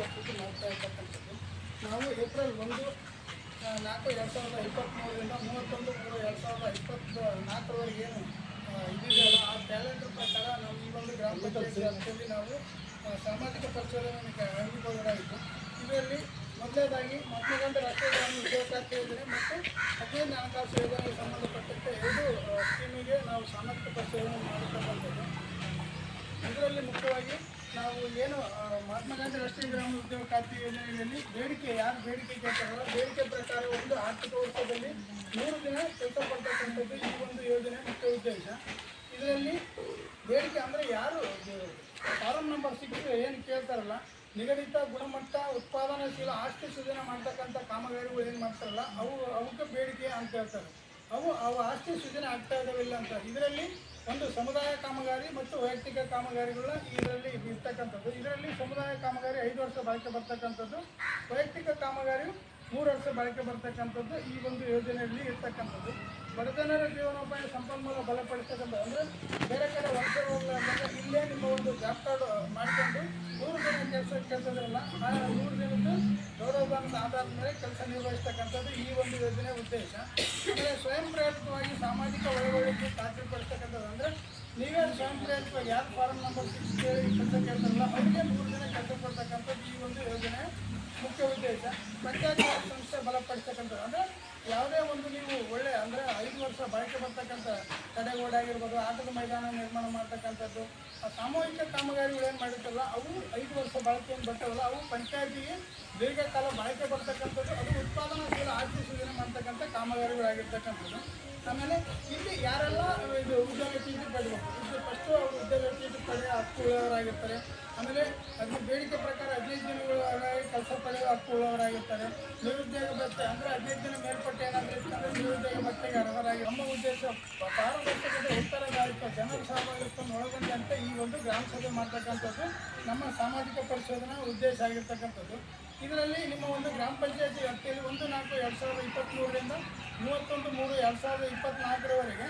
ವರ್ಷಕ್ಕೆ ಮಾಡ್ತಾ ಇರ್ತಕ್ಕಂಥದ್ದು. ನಾವು ಏಪ್ರಿಲ್ ಒಂದು ನಾಲ್ಕು ಎರಡು ಸಾವಿರದ ಇಪ್ಪತ್ತ್ಮೂರರಿಂದ ಮೂವತ್ತೊಂದು, ಮೂರು ಎರಡು ಸಾವಿರದ ಇಪ್ಪತ್ತ ನಾಲ್ಕರವರೆಗೆ ಏನು ಇದೆಯಲ್ಲ ಆ ಕ್ಯಾಲೆಂಡರ್ ಪ್ರಕಾರ ನಮ್ಮ ಈ ಒಂದು ಗ್ರಾಮ ಪಂಚಾಯತ್ ವ್ಯಾಪ್ತಿಯಲ್ಲಿ ನಾವು ಸಾಮಾಜಿಕ ಪರಿಚಯವನ್ನು ಹಮ್ಮಿಕೊಳ್ಳಲಾಗಿತ್ತು ಇದರಲ್ಲಿ ಮೊದಲನೇದಾಗಿ ಮಹಾತ್ಮ ರಾಷ್ಟ್ರೀಯ ಗ್ರಾಮೀಣ ಉದ್ಯೋಗ ಖಾತ್ರಿ ಯೋಜನೆ ಮತ್ತು ಹದಿನೈದು ಹಣಕಾಸು ಯೋಜನೆಗೆ ಸಂಬಂಧಪಟ್ಟಂತೆ ಎರಡು ಸ್ಕೀಮಿಗೆ ನಾವು ಸಾಮಾಜಿಕ ಪ್ರಚೋದನೆ ಮಾಡಿರ್ತಕ್ಕಂಥದ್ದು. ಇದರಲ್ಲಿ ಮುಖ್ಯವಾಗಿ ನಾವು ಏನು ಮಹಾತ್ಮ ಗಾಂಧಿ ರಾಷ್ಟ್ರೀಯ ಗ್ರಾಮ ಉದ್ಯೋಗ ಖಾತ್ರಿ ಯೋಜನೆಯಲ್ಲಿ ಬೇಡಿಕೆ, ಯಾರು ಬೇಡಿಕೆ ಕೇಳ್ತಾರೋ ಬೇಡಿಕೆ ಪ್ರಕಾರ ಒಂದು ಆರ್ಥಿಕ ವರ್ಷದಲ್ಲಿ ಮೂರು ದಿನ ಕೆಲಸ ಪಡ್ತಕ್ಕಂಥದ್ದು ಈ ಒಂದು ಯೋಜನೆ ಮುಖ್ಯ ಉದ್ದೇಶ. ಇದರಲ್ಲಿ ಬೇಡಿಕೆ ಅಂದರೆ ಯಾರು? ಫಾರಂ ನಂಬರ್ ಸಿಕ್ಸ್ ಏನು ಕೇಳ್ತಾರಲ್ಲ, ನಿಗದಿತ ಗುಣಮಟ್ಟ, ಉತ್ಪಾದನಾಶೀಲ ಆಸ್ತಿ ಸೃಜನೆ ಮಾಡ್ತಕ್ಕಂಥ ಕಾಮಗಾರಿಗಳು ಏನು ಮಾಡ್ತಾರಲ್ಲ, ಅವು, ಅವಕ್ಕೆ ಬೇಡಿಕೆ ಅಂತ ಹೇಳ್ತಾರೆ. ಅವು ಅವು ಆಸ್ತಿ ಸೃಜನೆ ಆಗ್ತಾ ಇದಾವಿಲ್ಲ ಅಂತ. ಇದರಲ್ಲಿ ಒಂದು ಸಮುದಾಯ ಕಾಮಗಾರಿ ಮತ್ತು ವೈಯಕ್ತಿಕ ಕಾಮಗಾರಿಗಳ ಇದರಲ್ಲಿ ಇರ್ತಕ್ಕಂಥದ್ದು. ಇದರಲ್ಲಿ ಸಮುದಾಯ ಕಾಮಗಾರಿ ಐದು ವರ್ಷ ಬಾಳಿಕೆ ಬರ್ತಕ್ಕಂಥದ್ದು. ವೈಯಕ್ತಿಕ ಕಾಮಗಾರಿ ಮೂರು ವರ್ಷ ಬಾಳಿಕೆ ಬರ್ತಕ್ಕಂಥದ್ದು ಈ ಒಂದು ಯೋಜನೆಯಲ್ಲಿ ಇರ್ತಕ್ಕಂಥದ್ದು. ಬಡಜನರ ಜೀವನೋಪಾಯ ಸಂಪನ್ಮೂಲ ಬಲಪಡಿಸ್ತಕ್ಕಂಥ ಅಂದರೆ ಬೇರೆ ಕಡೆ ವರ್ಷ ಇಲ್ಲೇ ನಿಮ್ಮ ಒಂದು ಜಾಬ್ ಕಾರ್ಡ್ ಮಾಡಿಕೊಂಡು ಕೆಲಸ ಕೆಲಸದ್ರಲ್ಲ ಆ ನೂರು ದಿನದ್ದು ಗೌರವಧನದ ಆಧಾರದ ಮೇಲೆ ಕೆಲಸ ನಿರ್ವಹಿಸ್ತಕ್ಕಂಥದ್ದು ಈ ಒಂದು ಯೋಜನೆ ಉದ್ದೇಶ. ಆಮೇಲೆ ಸ್ವಯಂ ಪ್ರೇರಿತವಾಗಿ ಸಾಮಾಜಿಕ ಒಳಗೊಳ್ಳಿಕೆ ಖಾತ್ರಿಪಡಿಸ್ತಕ್ಕಂಥದ್ದು ಅಂದರೆ ನೀವೇ ಸ್ವಯಂ ಅಥವಾ ಯಾರು ಫಾರಂ ನಂಬರ್ ಸಿಕ್ಸ್ ಕೇಳಿ ಕೆಲಸ ಕೇಳ್ತಾರಲ್ಲ, ಅವರಿಗೆ ಮೂರು ದಿನ ಕೆಲಸ ಕೊಡ್ತಕ್ಕಂಥದ್ದು ಈ ಒಂದು ಯೋಜನೆ ಮುಖ್ಯ ಉದ್ದೇಶ. ಪಂಚಾಯತ್ ರಾಜ್ ಸಂಸ್ಥೆ ಬಲಪಡಿಸ್ತಕ್ಕಂಥದ್ದು. ಅಂದರೆ ಯಾವುದೇ ಒಂದು ನೀವು ಒಳ್ಳೆ, ಅಂದರೆ ಐದು ವರ್ಷ ಬಳಕೆ ಬರ್ತಕ್ಕಂಥ ತಡೆಗೋಡೆ ಆಗಿರ್ಬೋದು, ಆಟದ ಮೈದಾನ ನಿರ್ಮಾಣ ಮಾಡ್ತಕ್ಕಂಥದ್ದು, ಆ ಸಾಮೂಹಿಕ ಕಾಮಗಾರಿಗಳು ಏನು ಮಾಡಿರ್ತಾರಲ್ಲ, ಅವು ಐದು ವರ್ಷ ಬಳಕೆಯನ್ನು ಬರ್ತಾವಲ್ಲ ಅವು ಪಂಚಾಯತಿಗೆ ದೀರ್ಘಕಾಲ ಬಳಕೆ ಬರ್ತಕ್ಕಂಥದ್ದು, ಅದು ಉತ್ಪಾದನಾಶೀಲ ಆರ್ಥಿಕ ಸೃಜನೆ ಮಾಡ್ತಕ್ಕಂಥ ಕಾಮಗಾರಿಗಳಾಗಿರ್ತಕ್ಕಂಥದ್ದು. ಆಮೇಲೆ ಇಲ್ಲಿ ಯಾರೆಲ್ಲ ಇದು ಉದ್ಯೋಗ ಚೀಟಿ ಪಡೆಯುವ ಇದು ಫಸ್ಟು ಅವರು ಉದ್ಯೋಗ ಚೀಟಿ ಹಕ್ಕು ಉಳ್ಳವರಾಗಿರ್ತಾರೆ ಆಮೇಲೆ ಅದ್ರ ಬೇಡಿಕೆ ಪ್ರಕಾರ ಹದಿನೈದು ದಿನಗಳು ಕೆಲಸ ಪಡೆಯುವ ಹಕ್ಕುಳ್ಳವರಾಗಿರ್ತಾರೆ ನಿರುದ್ಯೋಗ ಭತ್ಯೆ ಅಂದರೆ ಹದಿನೈದು ದಿನ ಮೇಲ್ಪಟ್ಟು ಏನಾದರೂ ನಿರುದ್ಯೋಗ ಭತ್ಯೆಗೆ ಅರ್ಹರಾಗಿ ನಮ್ಮ ಉದ್ದೇಶ ಪಾರದರ್ಶಕತೆ ಉತ್ತರದಾಯಿತ್ವ ಜನರ ಸಹಭಾಗಿತ್ವವನ್ನು ಒಳಗೊಂಡಂತೆ ಈ ಒಂದು ಗ್ರಾಮ ಸಭೆ ಮಾಡ್ತಕ್ಕಂಥದ್ದು ನಮ್ಮ ಸಾಮಾಜಿಕ ಪರಿಶೋಧನಾ ಉದ್ದೇಶ ಆಗಿರ್ತಕ್ಕಂಥದ್ದು. ಇದರಲ್ಲಿ ನಿಮ್ಮ ಒಂದು ಗ್ರಾಮ ಪಂಚಾಯತಿ ವ್ಯಾಪ್ತಿಯಲ್ಲಿ ಒಂದು ನಾಲ್ಕು ಎರಡು ಸಾವಿರದ ಇಪ್ಪತ್ತ್ಮೂರರಿಂದ ಮೂವತ್ತೊಂದು ಮೂರು ಎರಡು ಸಾವಿರದ ಇಪ್ಪತ್ತ್ನಾಲ್ಕರವರೆಗೆ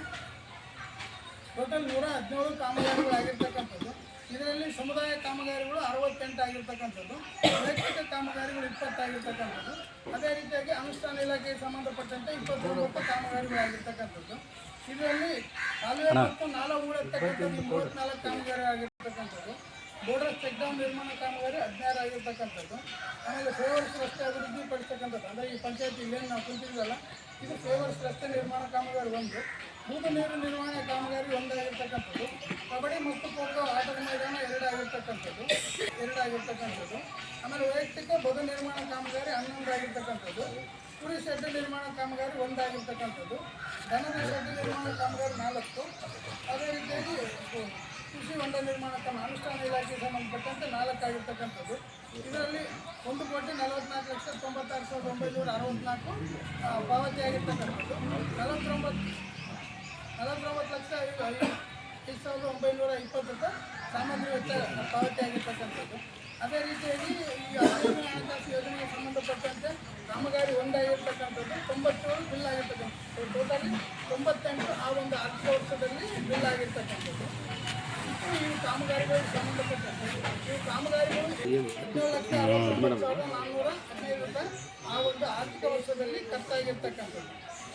ಟೋಟಲ್ ನೂರ ಹದಿನೇಳು ಕಾಮಗಾರಿಗಳಾಗಿರ್ತಕ್ಕಂಥದ್ದು ಇದರಲ್ಲಿ ಸಮುದಾಯ ಕಾಮಗಾರಿಗಳು ಅರವತ್ತೆಂಟು ಆಗಿರ್ತಕ್ಕಂಥದ್ದು. ವೈಯಕ್ತಿಕ ಕಾಮಗಾರಿಗಳು ಇಪ್ಪತ್ತಾಗಿರ್ತಕ್ಕಂಥದ್ದು ಅದೇ ರೀತಿಯಾಗಿ ಅನುಷ್ಠಾನ ಇಲಾಖೆಗೆ ಸಂಬಂಧಪಟ್ಟಂತೆ ಇಪ್ಪತ್ತೊಂಬತ್ತು ಕಾಮಗಾರಿಗಳಾಗಿರ್ತಕ್ಕಂಥದ್ದು ಇದರಲ್ಲಿ ಕಾಲುವೆ ಮತ್ತು ನಾಲ ಹೂಳೆತ್ತಕ್ಕಂಥದ್ದು ಮೂವತ್ತ್ನಾಲ್ಕು ಕಾಮಗಾರಿ ಆಗಿರ್ತಕ್ಕಂಥದ್ದು. ನಿರ್ಮಾಣ ಕಾಮಗಾರಿ ಹದಿನಾರು ಆಗಿರ್ತಕ್ಕಂಥದ್ದು. ಆಮೇಲೆ ಫೇವರ್ಸ್ ರಸ್ತೆ ಅಭಿವೃದ್ಧಿ ಪಡಿಸ್ತಕ್ಕಂಥದ್ದು. ಅಂದರೆ ಈ ಪಂಚಾಯತಿ ಇಲ್ಲೇನು ನಾವು ಕುಂತಿದ್ವಲ್ಲ, ಇದು ಫೇವರ್ಸ್ ರಸ್ತೆ ನಿರ್ಮಾಣ ಕಾಮಗಾರಿ ಒಂದು. ಬೂದು ನೀರು ನಿರ್ವಹಣೆ ಕಾಮಗಾರಿ ಒಂದಾಗಿರ್ತಕ್ಕಂಥದ್ದು ಕಬಡ್ಡಿ ಮತ್ತು ಖೋಖೋ ಆಟದ ಮೈದಾನ ಎರಡಾಗಿರ್ತಕ್ಕಂಥದ್ದು ಎರಡಾಗಿರ್ತಕ್ಕಂಥದ್ದು ಆಮೇಲೆ ವೈಯಕ್ತಿಕ ಬದು ನಿರ್ಮಾಣ ಕಾಮಗಾರಿ ಹನ್ನೊಂದು ಆಗಿರ್ತಕ್ಕಂಥದ್ದು. ಕುರಿ ಶೆಡ್ ನಿರ್ಮಾಣ ಕಾಮಗಾರಿ ಒಂದಾಗಿರ್ತಕ್ಕಂಥದ್ದು ದನದ ಶೆಡ್ ನಿರ್ಮಾಣ ಕಾಮಗಾರಿ ನಾಲ್ಕು. ಅದೇ ನಿರ್ಮಾಣ ಕ್ರಮ ಅನುಷ್ಠಾನ ಇಲಾಖೆಗೆ ಸಂಬಂಧಪಟ್ಟಂತೆ ನಾಲ್ಕು ಆಗಿರ್ತಕ್ಕಂಥದ್ದು ಇದರಲ್ಲಿ ಒಂದು ಕೋಟಿ ನಲವತ್ನಾಲ್ಕು ಲಕ್ಷ ತೊಂಬತ್ತಾರು ಸಾವಿರದ ಒಂಬೈನೂರ ಅರವತ್ನಾಲ್ಕು ಆ, ಪಾವತಿ ಆಗಿರ್ತಕ್ಕಂಥದ್ದು. ನಲವತ್ತೊಂಬತ್ತು ನಲವತ್ತೊಂಬತ್ತು ಲಕ್ಷ ಐದು ಸಾವಿರದ ಒಂಬೈನೂರ ಇಪ್ಪತ್ತು ಸಾಮಾನ್ಯ ವೆಚ್ಚ ಪಾವತಿ ಆಗಿರ್ತಕ್ಕಂಥದ್ದು. ಅದೇ ರೀತಿಯಾಗಿ ಈ ಆರೋಗ್ಯ ಹಣಕಾಸು ಯೋಜನೆಗೆ ಸಂಬಂಧಪಟ್ಟಂತೆ ಕಾಮಗಾರಿ ಒಂದಾಗಿರ್ತಕ್ಕಂಥದ್ದು. ತೊಂಬತ್ತೇಳು ಬಿಲ್ ಆಗಿರ್ತಕ್ಕಂಥದ್ದು. ಟೋಟಲಿ ತೊಂಬತ್ತೆಂಟು ಆ ಒಂದು ಹತ್ತು ವರ್ಷದಲ್ಲಿ ಬಿಲ್ ಆಗಿರ್ತಕ್ಕಂಥದ್ದು. ಈ ಕಾಮಗಾರಿಗಳು ಸಂಬಂಧಪಟ್ಟಂತೆ ಈ ಕಾಮಗಾರಿಗಳು ಹದಿನೇಳು ಲಕ್ಷ ಅರವತ್ತು ಒಂಬತ್ತು ಸಾವಿರದ ನಾನ್ನೂರ ಹದಿನೈದು ರೂಪಾಯಿ ಆ ಒಂದು ಆರ್ಥಿಕ ವರ್ಷದಲ್ಲಿ ಖರ್ಚಾಗಿರ್ತಕ್ಕಂಥದ್ದು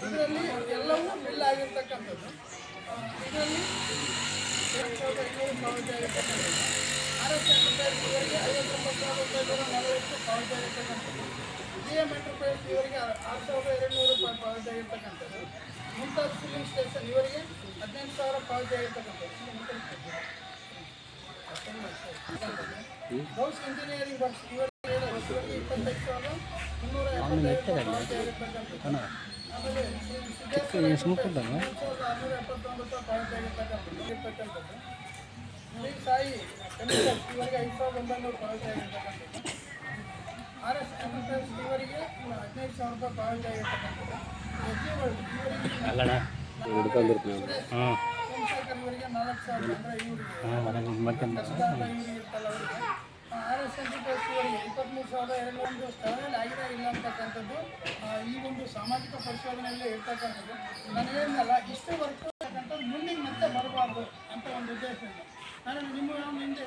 ಇದರಲ್ಲಿ ಎಲ್ಲವೂ ಬಿಲ್ ಆಗಿರ್ತಕ್ಕಂಥದ್ದು ಇದರಲ್ಲಿ ಎರಡು ಸಾವಿರದ ಐನೂರು ಪಾವತಿ ಆಗಿರ್ತಕ್ಕಂಥದ್ದು ಆರ್ ಎಸ್ ಇವರಿಗೆ ಐವತ್ತೊಂಬತ್ತು ಸಾವಿರ ರೂಪಾಯಿಗಳ ನಲವತ್ತು ಪಾವತಿ ಎಂಟರ್ಪ್ರೈಸ್ ಇವರಿಗೆ ಆರು ಸಾವಿರದ ಎರಡು ನೂರು ರೂಪಾಯಿ ಪಾವತಿ ಆಗಿರ್ತಕ್ಕಂಥದ್ದು ಫಿಲಿಂಗ್ ಸ್ಟೇಷನ್ ಇವರಿಗೆ ಹದಿನೆಂಟು ಸಾವಿರ ಪಾವತಿ ಆಗಿರ್ತಕ್ಕಂಥದ್ದು ಗೌಸ್ ಇಂಜಿನಿಯರಿಂಗ್ ವರ್ಕ್ಸ್ ಇವರಿಗೆ ಇವರಿಗೆ ಇಪ್ಪತ್ತೈದು ಸಾವಿರದ ಮುನ್ನೂರ ಎಪ್ಪತ್ತೈದು ಪಾವತಿ ಆಗಿರ್ತಕ್ಕಂಥದ್ದು ಆಮೇಲೆ ಶ್ರೀ ಸಿದ್ದೇಶ್ವರ ಮೂರು ಸಾವಿರದ ಆರುನೂರ ಎಪ್ಪತ್ತೊಂದು ರೂಪಾಯಿ ಪಾವತಿ ಆಗಿರ್ತಕ್ಕಂಥದ್ದು ಇರ್ತಕ್ಕಂಥದ್ದು ಶ್ರೀ ಸಾಯಿ ಕೆಮಿಕಲ್ಸ್ ಇವರಿಗೆ ಐದು ಸಾವಿರದ ಒಂಬೈನೂರು ಪಾವತಿ ಆಗಿರ್ತಕ್ಕಂಥದ್ದು ಆರ್ ಎಸ್ ಎಂಟರ್ಪ್ರೈಸ್ ಇವರಿಗೆ ಹದಿನೈದು ಸಾವಿರ ರೂಪಾಯಿ ಪಾವತಿ ಆಗಿರ್ತಕ್ಕಂಥದ್ದು ಎಸ್ ಜಿ ವರ್ಲ್ಡ್ ಇವರಿಗೆ ಸುರೇಶ್ ಸೋಮಶೇಖರ್ ಇವರಿಗೆ ನಾಲ್ಕು ಸಾವಿರ ಅಂದರೆ ಇವರಿಗೆ. ಆರ್ ಎಸ್ ಇವರಿಗೆ ಇಪ್ಪತ್ತ್ಮೂರು ಸಾವಿರದ ಎರಡು ಒಂದು ಸ್ಥಳದಲ್ಲಿ ಆಗಿದೆ ಇಲ್ಲ ಅಂತಕ್ಕಂಥದ್ದು ಈ ಒಂದು ಸಾಮಾಜಿಕ ಪರಿಶೋಧನೆಯಲ್ಲೇ ಇರ್ತಕ್ಕಂಥದ್ದು ನಾನು ಹೇಳಿದ್ನಲ್ಲ ಇಷ್ಟೇ ವರ್ಕ್ ಅಂತಕ್ಕಂಥದ್ದು ಮುಂದೆ ಮತ್ತೆ ಬರಬಾರ್ದು ಅಂತ ಒಂದು ಉದ್ದೇಶದಿಂದ ನಾನು ನಿಮ್ಮ ಹಿಂದೆ